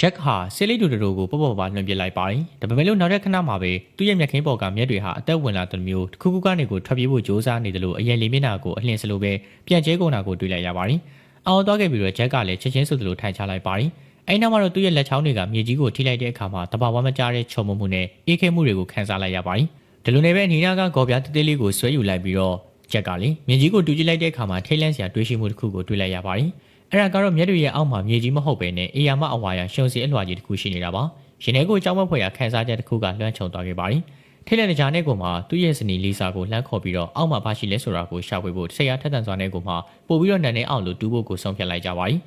ဂျက်ဟာဆေးလိတူတူကိုပေါ့ပေါ့ပါလွှင့်ပစ်လိုက်ပါတယ်ဒါပေမဲ့လို့နောက်တဲ့ခဏမှာပဲသူ့ရဲ့မျက်ခင်းပေါ်ကမျက်တွေဟာအသက်ဝင်လာတဲ့မျိုးတစ်ခုခုကနေကိုထွက်ပြေးဖို့ကြိုးစားနေတယ်လို့အရင်လေးမျက်နှာကိုအလင်းစလိုပဲပြန်ကျဲကုန်တာကိုတွေ့လိုက်ရပါတယ်အောင်သွားခဲ့ပြီးတော့ဂျက်ကလည်းချက်ချင်းဆိုသလိုထိုင်ချလိုက်ပါတယ်အဲ့နောက်မှာတော့သူ့ရဲ့လက်ချောင်းတွေကမြေကြီးကိုထိလိုက်တဲ့အခါမှာတဘာဝမကြားတဲ့ချုံမမှုနဲ့အေးခဲမှုတွေကိုခံစားလိုက်ရပါတယ်ဒီလိုနဲ့ပဲအနီနာကဂေါ်ပြားတေးသေးလေးကိုဆွဲယူလိုက်ပြီးတော့ဂျက်ကလေမြေကြီးကိုတူကြည့်လိုက်တဲ့အခါမှာထိတ်လန့်စရာတွေးရှိမှုတစ်ခုကိုတွေ့လိုက်ရပါတယ် အဲ့ဒါကတော့မျက်တွေရဲ့အောက်မှာမြေကြီးမဟုတ်ပဲနဲ့အေယာမအဝါရရှုံစီအလွှာကြီးတစ်ခုရှိနေတာပါရင်ထဲကိုကြောက်မက်ဖွယ်ရာခန်းစားချက်တစ်ခုကလွှမ်းခြုံသွားခဲ့ပါတယ်ထိတ်လန့်တဲ့ကြားနဲ့ကိုမှသူ့ရဲ့စနီလီစာကိုလှမ်းခေါ်ပြီးတော့အောက်မှာဘာရှိလဲဆိုတာကိုရှာဖွေဖို့ဆရာထက်တန်စွာနဲ့ကိုမှပို့ပြီးတော့နန်းနေအောင်လို့တူဖို့ကိုဆုံးဖြတ်လိုက်ကြပါတယ်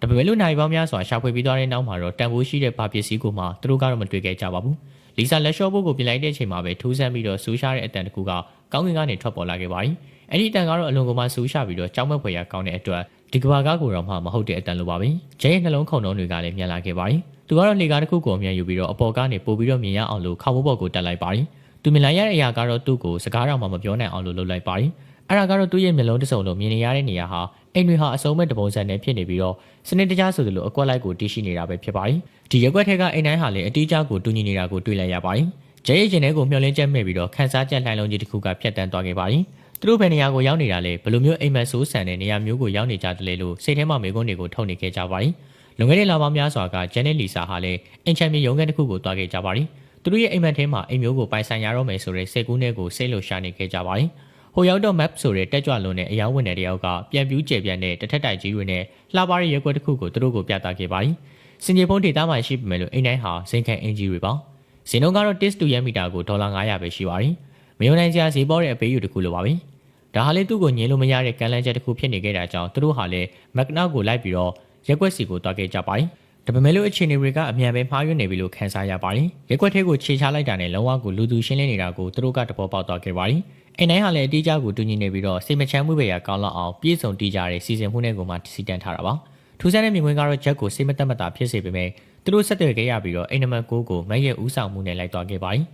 ဒါပေမဲ့လို့နိုင်ပေါင်းများစွာရှာဖွေပြီးသွားတဲ့နောက်မှာတော့တန်ဖိုးရှိတဲ့ဗာပစ္စည်းကိုမှသူတို့ကတော့မတွေ့ခဲ့ကြပါဘူးလီစာလက်လျှော့ဖို့ကိုပြင်လိုက်တဲ့အချိန်မှာပဲထူးဆန်းပြီးတော့ဆူရှားတဲ့အတန်တစ်ခုကကောင်းကင်ကနေထွက်ပေါ်လာခဲ့ပါတယ်အဲ့ဒီအတန်ကတော့အလွန်ကမှဆူရှားပြီးတော့ကြောက်မက်ဖွယ်ရာကောင်းတဲ့အတွက် ဒီကဘာကားကိုတော့မှမဟုတ်တဲ့အတန်လိုပါပဲဂျဲရဲ့နှလုံးခုန်နှုံးတွေကလည်းမြန်လာခဲ့ပါတယ်သူကတော့လေကားတစ်ခုကိုအမြန်ယူပြီးတော့အပေါ်ကနေပို့ပြီးတော့မြင်ရအောင်လို့ခေါင်းဘောပေါ်ကိုတက်လိုက်ပါတယ်သူမြင်လိုက်ရတဲ့အရာကတော့သူ့ကိုစကားတော့မှမပြောနိုင်အောင်လို့လုပ်လိုက်ပါတယ်အဲ့ဒါကတော့သူ့ရဲ့မျက်လုံးတစ်စုံလုံးမြင်နေရတဲ့နေရာဟာအိမ်တွေဟာအစုံမဲ့တပုံစံနဲ့ဖြစ်နေပြီးတော့စနစ်တကျဆိုသလိုအကွက်လိုက်ကိုတည်ရှိနေတာပဲဖြစ်ပါတယ်ဒီရက်ွက်ထက်ကအိမ်တိုင်းဟာလည်းအတီးကျကိုတူညီနေတာကိုတွေ့လိုက်ရပါတယ်ဂျဲရဲ့ရင်ထဲကိုမျောလင်းချက်မဲ့ပြီးတော့ခန်းစားချက်လှိုင်းလုံးကြီးတစ်ခုကဖြတ်တန်းသွားခဲ့ပါတယ် သူတို့ဘယ်နေရာကိုရောက်နေတာလဲဘယ်လိုမျိုးအိမ်မက်ဆိုးဆန်တဲ့နေရာမျိုးကိုရောက်နေကြတယ်လဲလို့စိတ်ထဲမှာမေးခွန်းတွေကိုထုတ်နေခဲ့ကြပါတယ်လွန်ခဲ့တဲ့လပေါင်းများစွာကဂျန်နဲ့လီဆာဟာလည်းအင်ချန်မြေရုံးခန်းတစ်ခုကိုတွားခဲ့ကြပါတယ်သူတို့ရဲ့အိမ်မက်ထဲမှာအိမ်မျိုးကိုပိုင်ဆိုင်ရတော့မယ်ဆိုတဲ့စိတ်ကူးနဲ့ကိုစိတ်လှုပ်ရှားနေခဲ့ကြပါတယ်ဟိုရောက်တော့ map ဆိုတဲ့တက်ကြွလွန်တဲ့အယောင်းဝင်တဲ့တယောက်ကပြန်ပြူးကျယ်ပြန့်တဲ့တထက်တိုက်ကြီးတွေနဲ့လှပတဲ့ရဲကွက်တစ်ခုကိုသူတို့ကိုပြသခဲ့ပါတယ်စင်ကြေဖုန်းဒေတာမှရှိပေမဲ့လို့အိမ်တိုင်းဟာဇင်ခံအင်ဂျီတွေပါဇင်နှုန်းကတော့ test 2ရမီတာကိုဒေါ်လာ900ပဲရှိပါတယ်မယုံနိုင်စရာဈေးပေါ်တဲ့အပေးယူတစ်ခုလိုပါပဲ ဒါဟာလေသူ့ကိုညင်လို့မရတဲ့ကမ်းလှမ်းချက်တစ်ခုဖြစ်နေခဲ့တာကြောင့်သူတို့ဟာလည်းမက်နာကိုလိုက်ပြီးတော့ရက်ကွက်စီကိုတွားခဲ့ကြပါတယ်ဒါပေမဲ့လို့အခြေအနေတွေကအမြန်ပဲမှားယွင်းနေပြီလို့ခန်းစားရပါတယ်ရက်ကွက်ထဲကိုခြေချလိုက်တာနဲ့လုံးဝကိုလူသူရှင်းလင်းနေတာကိုသူတို့ကတဘောပေါက်သွားခဲ့ပါတယ်အိမ်တိုင်းဟာလည်းအတီးကြကိုတူညီနေပြီးတော့စိတ်မချမ်းမှုပဲရကောင်းလောက်အောင်ပြည့်စုံတည်ကြတဲ့စီစဉ်မှုနဲ့ကိုမှစီတန်ထားတာပါထူးဆန်းတဲ့မြင်ကွင်းကတော့ဂျက်ကိုစိတ်မတက်မတာဖြစ်စေပေမဲ့သူတို့ဆက်သွယ်ခဲ့ရပြီးတော့အိမ်နံပါတ်9ကိုမက်ရဲ့ဦးဆောင်မှုနဲ့လိုက်သွားခဲ့ပါတယ်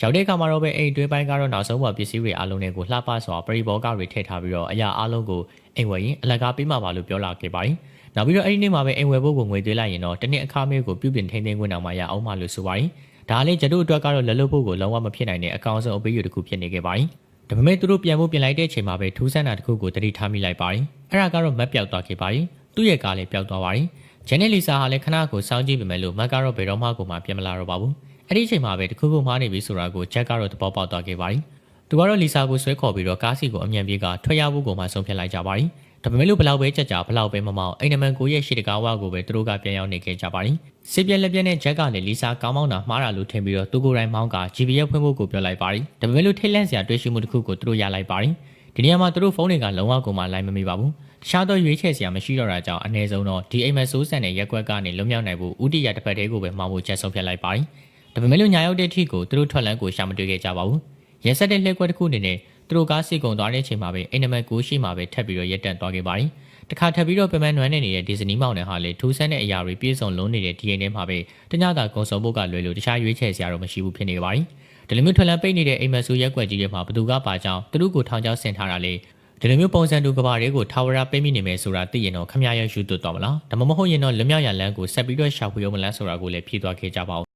ရောက်တဲ့အခါမှာတော့ပဲအိမ်တွင်းပိုင်းကတော့နောက်ဆုံးပေါ်ပစ္စည်းတွေအားလုံးတွေကိုလှပစွာပရိဘောကတွေထည့်ထားပြီးတော့အရာအားလုံးကိုအိမ်ဝယ်ရင်အလကားပေးမှာပါလို့ပြောလာခဲ့ပါတယ်နောက်ပြီးတော့အဲ့ဒီနေ့မှာပဲအိမ်ဝယ်ဖို့ကိုငွေသွေးလိုက်ရင်တော့တစ်နှစ်အခါမေးကိုပြုပြင်ထိန်းသိမ်းခွင့်တောင်မှရအောင်မှလို့ဆိုပါတယ်ဒါလည်းကျတို့အတွက်ကတော့လက်လွတ်ဖို့ကိုလုံးဝမဖြစ်နိုင်တဲ့အကောင်ဆုံးအပေးယူတစ်ခုဖြစ်နေခဲ့ပါတယ်။ဒါပေမဲ့သူတို့ပြန်ဖို့ပြင်လိုက်တဲ့အချိန်မှာပဲထူးဆန်းတာတစ်ခုကိုတတိထားမိလိုက်ပါတယ်။အဲ့ဒါကတော့မက်ပြောက်သွားခဲ့ပါတယ်။သူ့ရဲ့ကားလည်းပျောက်သွားပါတယ်။ဂျန်နီလီဆာဟာလည်းခဏကိုစောင်းကြည့်ပေမဲ့လို့မက်ကတော့ဘယ်တော့မှကိုမှပြန်မလာတော့ပါဘူး။ အဲ့ဒီအချိန်မှာပဲတစ်ခုခုမှားနေပြီဆိုတာကိုဂျက်ကတော့သဘောပေါက်သွားခဲ့ပါတယ်။သူကတော့လီဆာကိုဆွဲခေါ်ပြီးတော့ကားစီကိုအမြန်ပြေးကထွက်ရဖို့ကိုမှဆုံးဖြတ်လိုက်ကြပါတယ်။ဒါပေမဲ့လို့ဘလောက်ပဲကြက်ကြဘလောက်ပဲမမောက်အိမ်နမန်ကိုရဲ့ရှေ့တကားဝါကိုပဲသူတို့ကပြန်ရောက်နေခဲ့ကြပါတယ်။စစ်ပြက်လက်ပြက်နဲ့ဂျက်ကလည်းလီဆာကောင်းမောင်းတာမှားတာလို့ထင်ပြီးတော့သူကိုယ်တိုင်မောင်းက GPS ဖွင့်ဖို့ကိုပြောလိုက်ပါတယ်။ဒါပေမဲ့လို့ထိတ်လန့်စရာတွေ့ရှိမှုတစ်ခုကိုသူတို့ရလိုက်ပါတယ်။ဒီနေရာမှာသူတို့ဖုန်းတွေကလုံးဝကိုမှလိုင်းမမိပါဘူး။တခြားသောရွေးချယ်စရာမရှိတော့တာကြောင့်အ ਨੇ ဆုံးတော့ဒီအိမ်မက်ဆိုးဆန်တဲ့ရက်ကွက်ကနေလွတ်မြောက်နိုင်ဖို့ဥတီရတစ်ဖက်တည်းကိုပဲမှောက်ဖို့ချက်ဆုံးဖြတ်လိုက်ပါတယ်။ ဒါပေမဲ့လို့ညာရောက်တဲ့ထိကိုသူတို့ထွက်လန်းကိုရှာမတွေ့ခဲ့ကြပါဘူး။ရက်ဆက်တဲ့လှည့်ကွက်တစ်ခုအနေနဲ့သူတို့ကားစီကုံသွားတဲ့အချိန်မှာပဲအိမ်နံပါတ်9ရှိမှာပဲထပ်ပြီးတော့ရက်တန့်သွားခဲ့ပါတယ်။တခါထပ်ပြီးတော့ပမန်နွမ်းနေနေတဲ့ဒီဇနီးမောင်နဲ့ဟာလေထူးဆန်းတဲ့အရာတွေပြည့်စုံလုံးနေတဲ့ဒီအိမ်ထဲမှာပဲတညတာကုံစုံဖို့ကလွယ်လို့တခြားရွေးချယ်စရာတော့မရှိဘူးဖြစ်နေပါတယ်။ဒီလိုမျိုးထွက်လန်းပိတ်နေတဲ့အိမ်မက်ဆူရက်ကွက်ကြီးတွေမှာဘသူကပါကြောင်းသူတို့ကိုထောင်ချောက်ဆင်ထားတာလေဒီလိုမျိုးပုံစံတူကဘာတွေကိုထာဝရပိတ်မိနေမယ်ဆိုတာသိရင်တော့ခမရရယူသွတ်တော့မလားဒါမှမဟုတ်ရင်တော့လွမြောက်ရလန်းကိုဆက်ပြီးတော့ရှာဖွေရမလားဆိုတာကိုလည်းဖြေသွားခဲ့ကြပါဦး